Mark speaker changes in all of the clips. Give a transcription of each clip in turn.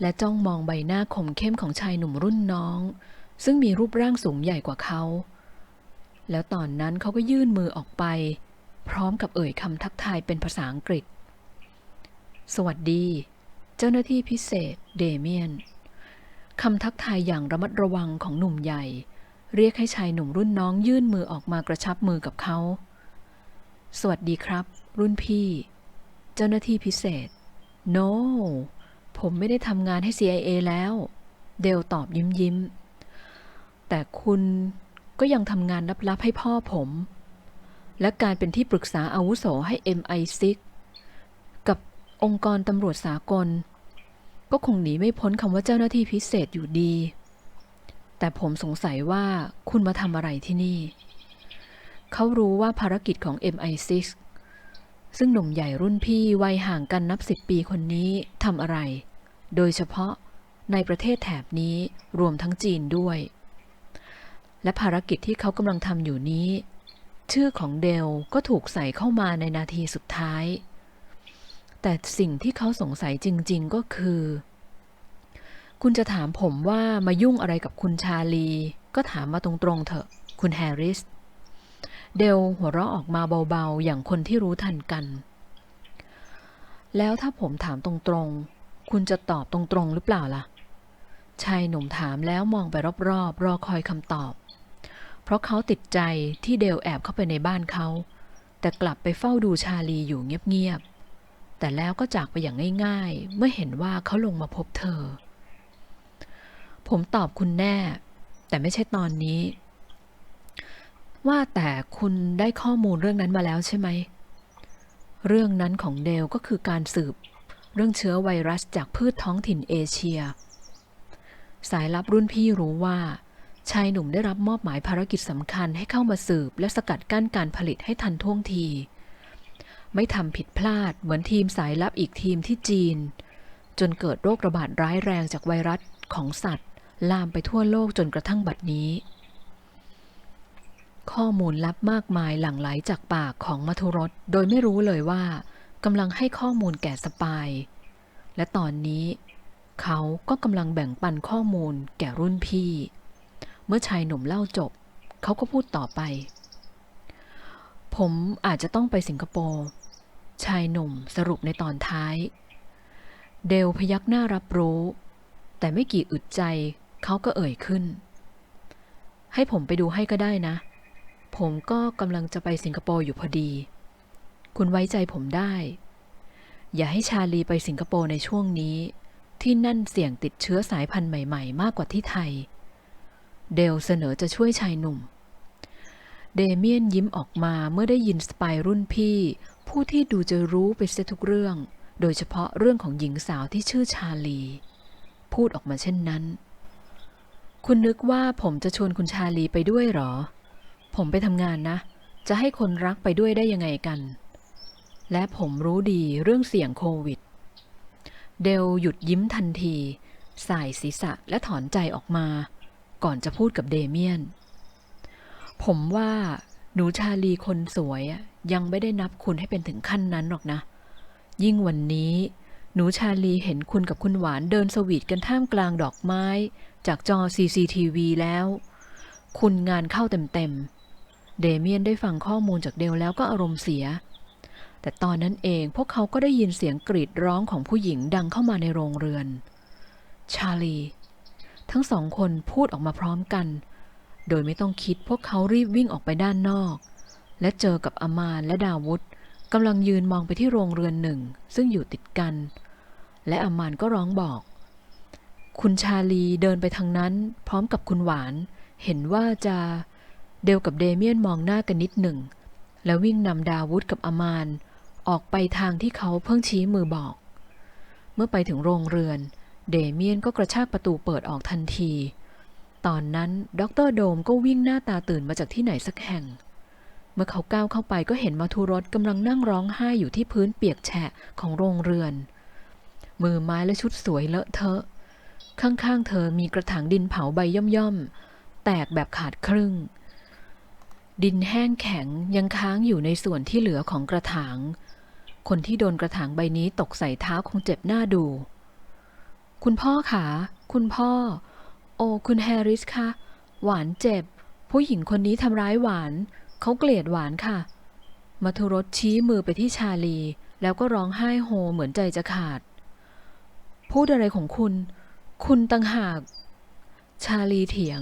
Speaker 1: และจ้องมองใบหน้าคมเข้มของชายหนุ่มรุ่นน้อง ซึ่งมีรูปร่างสูงใหญ่กว่าเขา แล้วตอนนั้นเขาก็ยื่นมือออกไป พร้อมกับเอ่ยคำทักทายเป็นภาษาอังกฤษ สวัสดี เจ้าหน้าที่พิเศษ เดเมียนคำทักทายอย่างระมัดระวังของหนุ่มใหญ่ เรียกให้ชายหนุ่มรุ่นน้องยื่นมือออกมากระชับมือกับเขา สวัสดีครับ รุ่นพี่ เจ้าหน้าที่พิเศษ no ผมไม่ได้ทำงานให้ CIA แล้ว เดลตอบยิ้มยิ้ม แต่คุณก็ยังทำงานลับๆให้พ่อผม และการเป็นที่ปรึกษาอาวุโสให้ MI6 กับองค์กรตำรวจสากล ก็คงหนีไม่พ้นคำว่าเจ้าหน้าที่พิเศษอยู่ดี แต่ผมสงสัยว่าคุณมาทำอะไรที่นี่ เขารู้ว่าภารกิจของ MI6 ซึ่งหนุ่มใหญ่รุ่นพี่วัยห่างกันนับสิบปีคนนี้ทำอะไร โดยเฉพาะในประเทศแถบนี้รวมทั้งจีนด้วย และภารกิจที่เขากำลังทำอยู่นี้ ชื่อของเดลก็ถูกใส่เข้ามาในนาทีสุดท้าย แต่สิ่งที่เขาสงสัยจริง ๆก็คือ คุณจะถามผมว่ามายุ่งอะไรกับคุณชาลี ก็ถามมาตรงๆเถอะ คุณแฮร์ริส เดลหัวเราะออกมาเบาๆ อย่างคนที่รู้ทันกัน แล้วถ้าผมถามตรงๆ คุณจะตอบตรงๆหรือเปล่าล่ะ ชายหนุ่มถามแล้วมองไปรอบๆ รอคอยคำตอบ เพราะเขาติดใจที่เดลแอบเข้าไปในบ้านเขา แต่กลับไปเฝ้าดูชาลีอยู่เงียบๆ แต่แล้วก็จากไปอย่างง่ายๆ เมื่อเห็นว่าเขาลงมาพบเธอ ผมตอบคุณแน่ แต่ไม่ใช่ตอนนี้ ว่าแต่คุณได้ข้อมูลเรื่องนั้นมาแล้วใช่ไหม เรื่องนั้นของเดลก็คือการสืบ เรื่องเชื้อไวรัสจากพืชท้องถิ่นเอเชีย สายลับรุ่นพี่รู้ว่า ชายหนุ่มได้รับมอบหมายภารกิจสำคัญให้เข้ามาสืบและสกัดกั้นการผลิตให้ทันท่วงที ไม่ทำผิดพลาดเหมือนทีมสายลับอีกทีมที่จีน จนเกิดโรคระบาดร้ายแรงจากไวรัสของสัตว์ ลามไปทั่วโลกจนกระทั่งบัดนี้ข้อมูลลับมากมายหลั่งไหลจากปากของมัทุรสโดยไม่รู้เลยว่า กำลังให้ข้อมูลแก่สปาย และตอนนี้ เขาก็กำลังแบ่งปันข้อมูลแก่รุ่นพี่ เมื่อชายหนุ่มเล่าจบ เขาก็พูดต่อไป ผมอาจจะต้องไปสิงคโปร์ชายหนุ่มสรุปในตอนท้าย เดลพยักหน้ารับรู้ แต่ไม่กี่อึดใจเขาก็เอ่ยขึ้น ให้ผมไปดูให้ก็ได้นะ ผมก็กำลังจะไปสิงคโปร์อยู่พอดี คุณไว้ใจผมได้ อย่าให้ชาลีไปสิงคโปร์ในช่วงนี้ ที่นั่นเสี่ยงติดเชื้อสายพันธุ์ใหม่ๆ มากกว่าที่ไทย เดลเสนอจะช่วยชายหนุ่ม เดเมียนยิ้มออกมาเมื่อได้ยินสปายรุ่นพี่ ผู้ที่ดูจะรู้ไปเสียทุกเรื่อง โดยเฉพาะเรื่องของหญิงสาวที่ชื่อชาลี พูดออกมาเช่นนั้น คุณนึกว่าผมจะชวนคุณชาลีไปด้วยหรอ ผมไปทำงานนะจะให้คนรักไปด้วยได้ยังไงกัน และผมรู้ดีเรื่องเสี่ยงโควิด เดลหยุดยิ้มทันที สายศีรษะและถอนใจออกมา ก่อนจะพูดกับเดเมียน ผมว่าหนูชาลีคนสวยยังไม่ได้นับคุณให้เป็นถึงขั้นนั้นหรอกนะ ยิ่งวันนี้ หนูชาลีเห็นคุณกับคุณหวานเดินสวีทกันท่ามกลางดอกไม้ จากจอ CCTV แล้ว คุณงานเข้าเต็มๆเดเมียนได้ฟังข้อมูลจากเดลแล้วก็อารมณ์เสีย แต่ตอนนั้นเองพวกเขาก็ได้ยินเสียงกรีดร้องของผู้หญิงดังเข้ามาในโรงเรือน ชาลี ทั้งสองคนพูดออกมาพร้อมกัน โดยไม่ต้องคิดพวกเขารีบวิ่งออกไปด้านนอก และเจอกับอามานและดาวุธกำลังยืนมองไปที่โรงเรือนหนึ่ง ซึ่งอยู่ติดกัน และอามานก็ร้องบอก คุณชาลีเดินไปทางนั้น พร้อมกับคุณหวาน เห็นว่าจะเดลกับเดเมียนมองหน้ากันนิดหนึ่ง แล้ววิ่งนำดาวุธกับอามาน ออกไปทางที่เขาเพิ่งชี้มือบอก เมื่อไปถึงโรงเรือน เดเมียนก็กระชากประตูเปิดออกทันที ตอนนั้นดรโดมก็วิ่งหน้าตาตื่นมาจากที่ไหนสักแห่ง เมื่อเขาก้าวเข้าไปก็เห็นมาทุรสกำลังนั่งร้องไห้อยู่ที่พื้นเปียกแฉะของโรงเรือน มือไม้และชุดสวยเลอะเทอะ ข้างๆ เธอมีกระถางดินเผาใบย่อมๆ แตกแบบขาดครึ่งดินแห้งแข็งยังค้างอยู่ในส่วนที่เหลือของกระถาง คนที่โดนกระถางใบนี้ตกใส่เท้าคงเจ็บหน้าดู คุณพ่อขาคุณพ่อ โอ้คุณแฮร์ริสคะหวานเจ็บ ผู้หญิงคนนี้ทำร้ายหวาน เขาเกลียดหวานค่ะมัทุรสชี้มือไปที่ชาลี แล้วก็ร้องไห้โฮเหมือนใจจะขาด พูดอะไรของคุณ คุณตังหาก ชาลีเถียง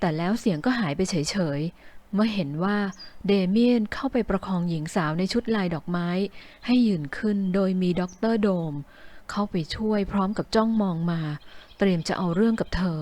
Speaker 1: แต่แล้วเสียงก็หายไปเฉยๆ เมื่อเห็นว่าเดเมียนเข้าไปประคองหญิงสาวในชุดลายดอกไม้ ให้ยืนขึ้นโดยมีด็อกเตอร์โดม เข้าไปช่วยพร้อมกับจ้องมองมา เตรียมจะเอาเรื่องกับเธอ